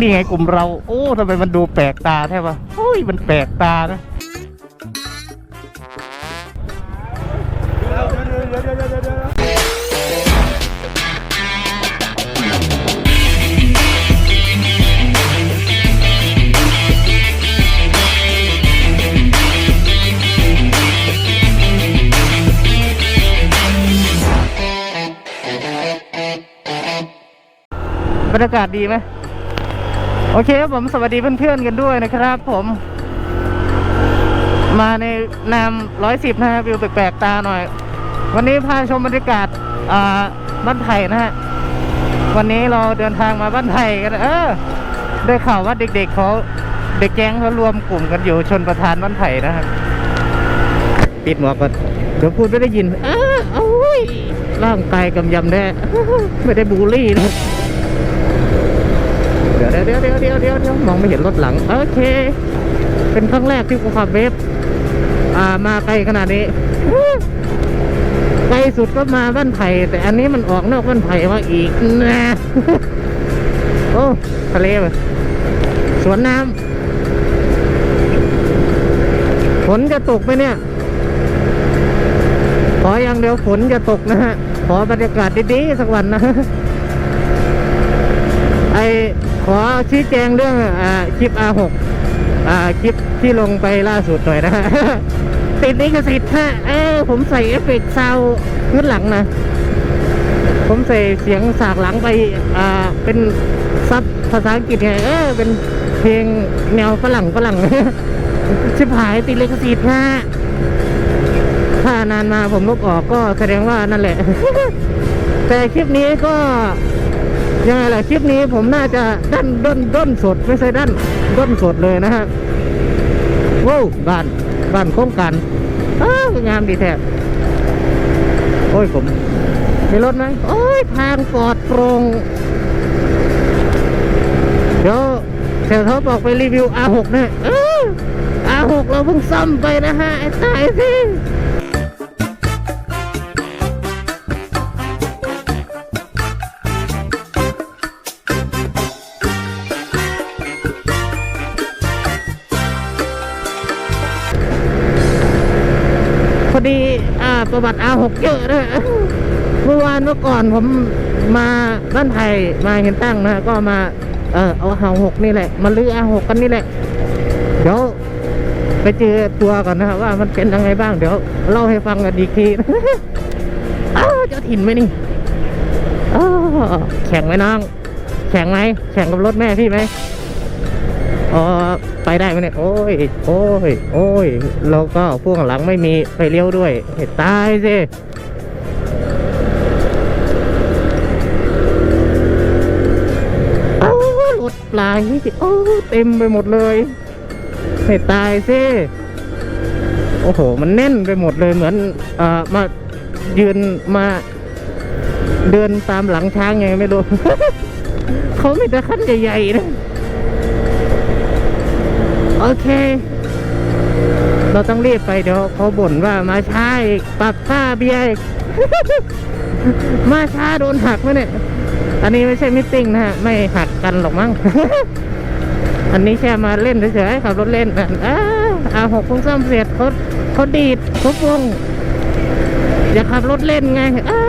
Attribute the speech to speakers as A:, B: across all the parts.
A: นี่ไงกลุ่มเรา โอ้ทำไมมันดูแปลกตาแท้วะโอ้ยมันแปลกตานะบรรยากาศดีไหม โอเคครับผมสวัสดีเพื่อนๆกันด้วยนะครับ ผม มาในนามร้อยสิบนะฮะวิวแปลกๆตาหน่อย วันนี้พาชมบรรยากาศอ่าบ้านไผ่นะฮะวันนี้เราเดินทางมาบ้านไผ่กันเออได้ข่าวว่าเด็กๆเขาเด็กแก๊งเขารวมกลุ่มกันอยู่ชนประธานบ้านไผ่นะฮะปิดหมวกก่อนเดี๋ยวพูดไม่ได้ยินเออโอ้ยร่างกายกำยำแน่ไม่ได้บูลลี่นะ เดี๋ยวเดี๋ยวเดี๋ยวเดี๋ยวเดี๋ยวเดี๋ยวมองไม่เห็นรถหลัง โอเค เป็นครั้งแรกที่กูขับเวฟอ่ามาไกลขนาดนี้ไกลสุดก็มาบ้านไผ่แต่อันนี้มันออกนอกบ้านไผ่มาอีกนะโอ้ทะเลไปสวนน้ำฝนจะตกไหมเนี่ย ขออย่างเดียวฝนจะตกนะฮะ ขอบรรยากาศดีๆสักวันนะไอ ขอชี้แจงเรื่องอ่าคลิป R6 อ่าคลิปที่ลงไปล่าสุดหน่อยนะ ติดลิขสิทธิ์ฮะเออผมใส่เอฟเฟกต์ซาวด์ขึ้นหลังนะ ผมใส่เสียงสากหลังไปอ่าเป็นซับภาษาอังกฤษไงเออเป็นเพลงแนวฝรั่งฝรั่งชิบหายติดลิขสิทธิ์ฮะถ้านานมาผมลบออกก็แสดงว่านั่นแหละ แต่คลิปนี้ก็ ยังไงล่ะคลิปนี้ผมน่าจะด้นด้นด้นสดไม่ใช่ด้นด้นสดเลยนะฮะว้าวบ้านบ้านโครงการอ้าวงามดีแท้โอ้ยผมมีรถไหมโอ้ยทางปลอดโปร่งเดี๋ยวเดี๋ยวเขาบอกไปรีวิว R6 นี่ยเออ R6 เราเพิ่งซ่อมไปนะฮะไอ้ตายสิ ประวัติอาหกเยอะนะเมื่อวานเมื่อก่อนผมมาบ้านไทยมาเห็นตั้งนะก็มาเออเอาหาหกนี่แหละ มาลื้ออาหกกันนี่แหละ เดี๋ยวไปเจอตัวก่อนนะครับว่ามันเป็นยังไงบ้างเดี๋ยวเล่าให้ฟังกันอีกทีอ้าวเจ้าถิ่นไหมนี่อ้าวแข่งไหมน้อง แข่งไหมแข่งกับรถแม่พี่ไหม อ๋อไปได้ไหมเนี่ยโอ้ยโอ้ยโอ้ยแล้วก็พ่วงหลังไม่มีไฟเลี้ยวด้วยเห็นตายสิโอ้รถปลายโอ้เต็มไปหมดเลยเห็นตายสิโอ้โห มันแน่นไปหมดเลยเหมือนเอ่อมายืนมาเดินตามหลังช้างไงไม่รู้ เขาไม่แต่ขั้นใหญ่ๆนะ โอเค เราต้องรีบไปเดี๋ยวเขาบ่นว่ามาช้าอีกปรับค่าเบียร์อีก มาช้าโดนหักไหมเนี่ย อันนี้ไม่ใช่มิทติ้งนะฮะ ไม่หักกันหรอกมั้ง อันนี้แค่มาเล่นเฉยๆขับรถเล่นกันอ้าอาหกเพิ่งซ่อมเสร็จเขาเขาดีดเขาปรุงอย่าขับรถเล่นไงอ้า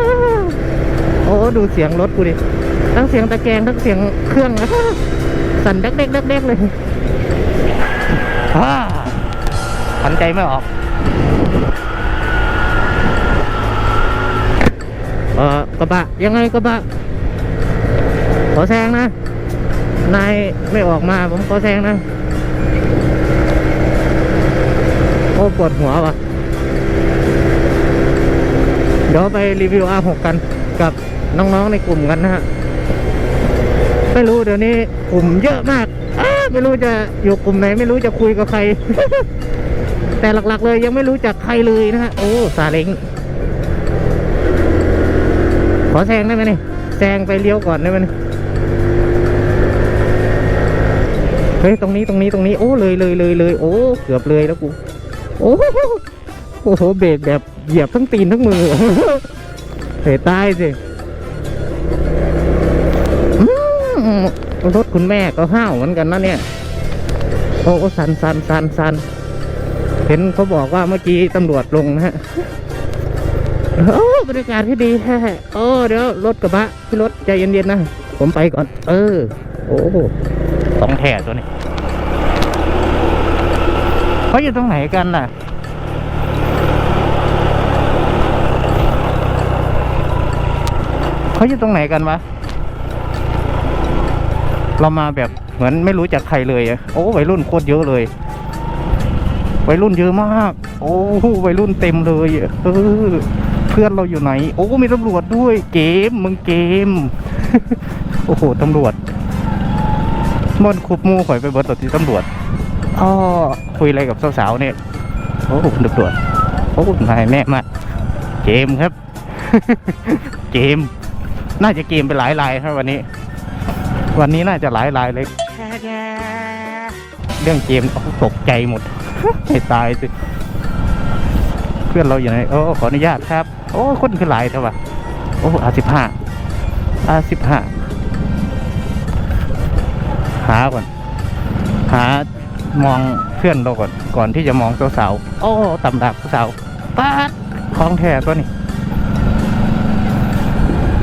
A: โอ้ดูเสียงรถกูดิ ทั้งเสียงตะแกรงทั้งเสียงเครื่องสั่นเด็กๆเด็กๆเลย อ่าหันใจไม่ออกเออกระบะ ยังไงกระบะ ขอแซงนะ นายไม่ออกมา ผมขอแซงนะ โอ้ปวดหัวว่ะ เดี๋ยวไปรีวิว R6 กันกับน้องๆในกลุ่มกันนะฮะ ไม่รู้เดี๋ยวนี้กลุ่มเยอะมาก ไม่รู้จะอยู่กลุ่มไหน ไม่รู้จะคุยกับใคร แต่หลักๆ เลยยังไม่รู้จักใครเลยนะฮะโอ้ซาเล้งขอแซงได้ไหมนี่แซงไปเลี้ยวก่อนได้ไหมนี่เฮ้ยตรงนี้ตรงนี้ตรงนี้โอ้เลยเลยเลยเลยโอ้เกือบเลยแล้วกูโอ้โหเบรกแบบเหยียบทั้งตีนทั้งมือเฮ้ยตายสิ รถคุณแม่ก็ห้าวเหมือนกันนะเนี่ย โอ้สันสันสันสันเห็นเขาบอกว่าเมื่อกี้ตำรวจลงนะฮะโอ้บรรยากาศที่ดีแท้โอ้เดี๋ยวรถกระบะพี่รถใจเย็นๆนะผมไปก่อน เออ โอ้สองแถตัวนี้เขาอยู่ตรงไหนกันน่ะเขาอยู่ตรงไหนกันวะ เรามาแบบเหมือนไม่รู้จักใครเลยโอ้วัยรุ่นโคตรเยอะเลยวัยรุ่นเยอะมาก โอ้วัยรุ่นเต็มเลยเออเพื่อนเราอยู่ไหน โอ้มีตำรวจด้วย เกมมึงเกม โอ้โหตำรวจมันคุบมูข่อยไปเบิร์ตที่ตำรวจอ๋อคุยอะไรกับสาวๆเนี่ยโอ้คุณตำรวจโอ้นายแม่มาเกมครับ เกม น่าจะเกมไปหลายลายครับวันนี้ วันนี้น่าจะหลายลายเลย เรื่องเกมโอ้ตกใจหมดให้ตายสิ เพื่อนเราอยู่ไหน โอ้ ขออนุญาตครับ โอ้คนคือหลายเท่าไหร่โอ้อาสิบห้าอาสิบห้าหาก่อน หามองเพื่อนเราก่อน ก่อนที่จะมองสาวๆโอ้ตำดักสาวป๊าดของแท้ตัวนี้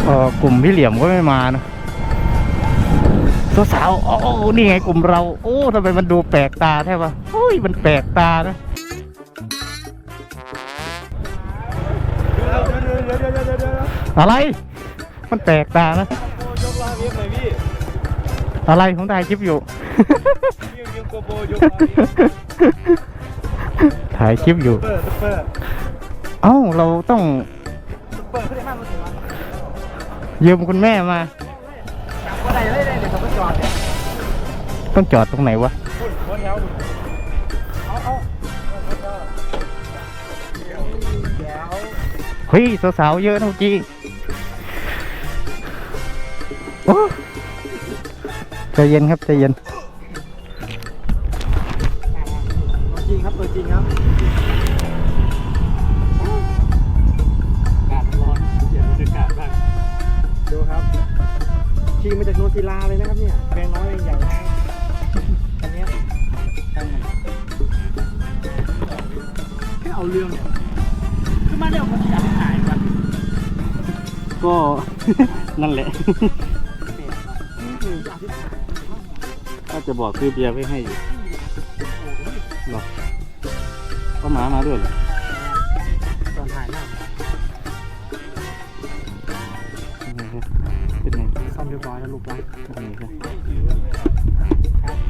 A: เออกลุ่มพี่เหลี่ยมก็ไม่มานะ สาวโอ้นี่ไงกลุ่มเรา โอ้ทำไมมันดูแปลกตาแท้วะโอ้ยมันแปลกตานะอะไร มันแปลกตานะ
B: อะ
A: ไรผมถ่ายคลิปอยู่ถ่ายคลิปอยู่
B: เอ้า
A: เราต้อง
B: เปิดเขาได้มากมาถึงวะ
A: ยืมคุณแม่มา ต้องจอดตรงไหนวะ
B: คุณหัวแถวดูเอาเอาเดี๋ยว
A: เฮ้ยสาวๆเยอะนะเมื่อกี้โอ้ใจเย็นครับใจเย็น
B: จริงครับตัวจริงครับอากาศร้อนเดี๋ยวบรรยากาศบ้างดูครับขี่มาจากโนนศิลาเลยนะครับเนี่ยแบงน้อยเองใหญ่มาก เอาเรื่องเนี่ยคือมาเดี๋ยวผมอยากให้ถ่ายกัน
A: ก็ นั่นแหละถ้าจะบอกซื้อเบียร์ไว้ให้อยู่หรอก็หมามาด้วยเหรอ
B: ตอนถ่ายหน้า
A: เป็นไง
B: ซ่อมเรียบร้อยแล้วลูกรัก
A: เป็นไงครับ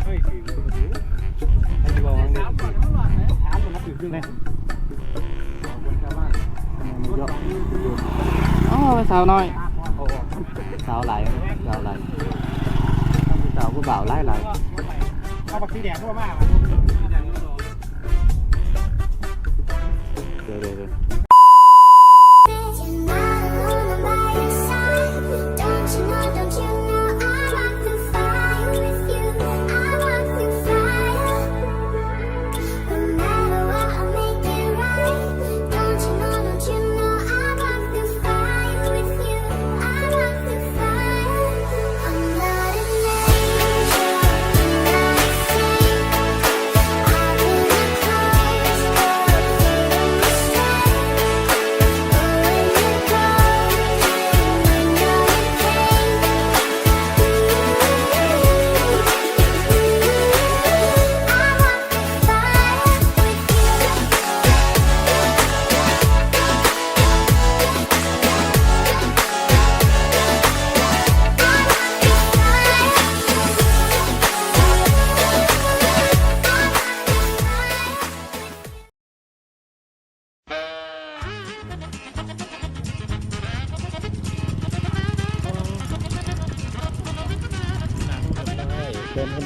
B: เฮ้ยถือไอ้ที่บอกว่าเนี่ยถามมันนับถือขึ้นไหมคนชาวบ้าน
A: เยอะอ๋อสาวน้อย
B: โอ้
A: ส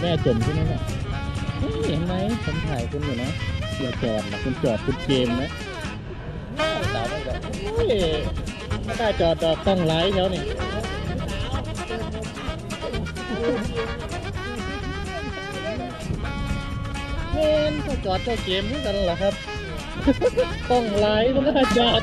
A: แม่จมใช่ไหมเนี่ยเฮ้ยเห็นไหมผมถ่ายคุณอยู่นะอย่าจอดนะคุณจอดคุณเกมนะสาวไม่จอดเฮ้ยไม่กล้าจอดดอกต้องไลท์เขานี่เห็นเขาจอดเจ้าเกมด้วยกันเหรอครับ ต้องไลท์ไม่กล้าจอด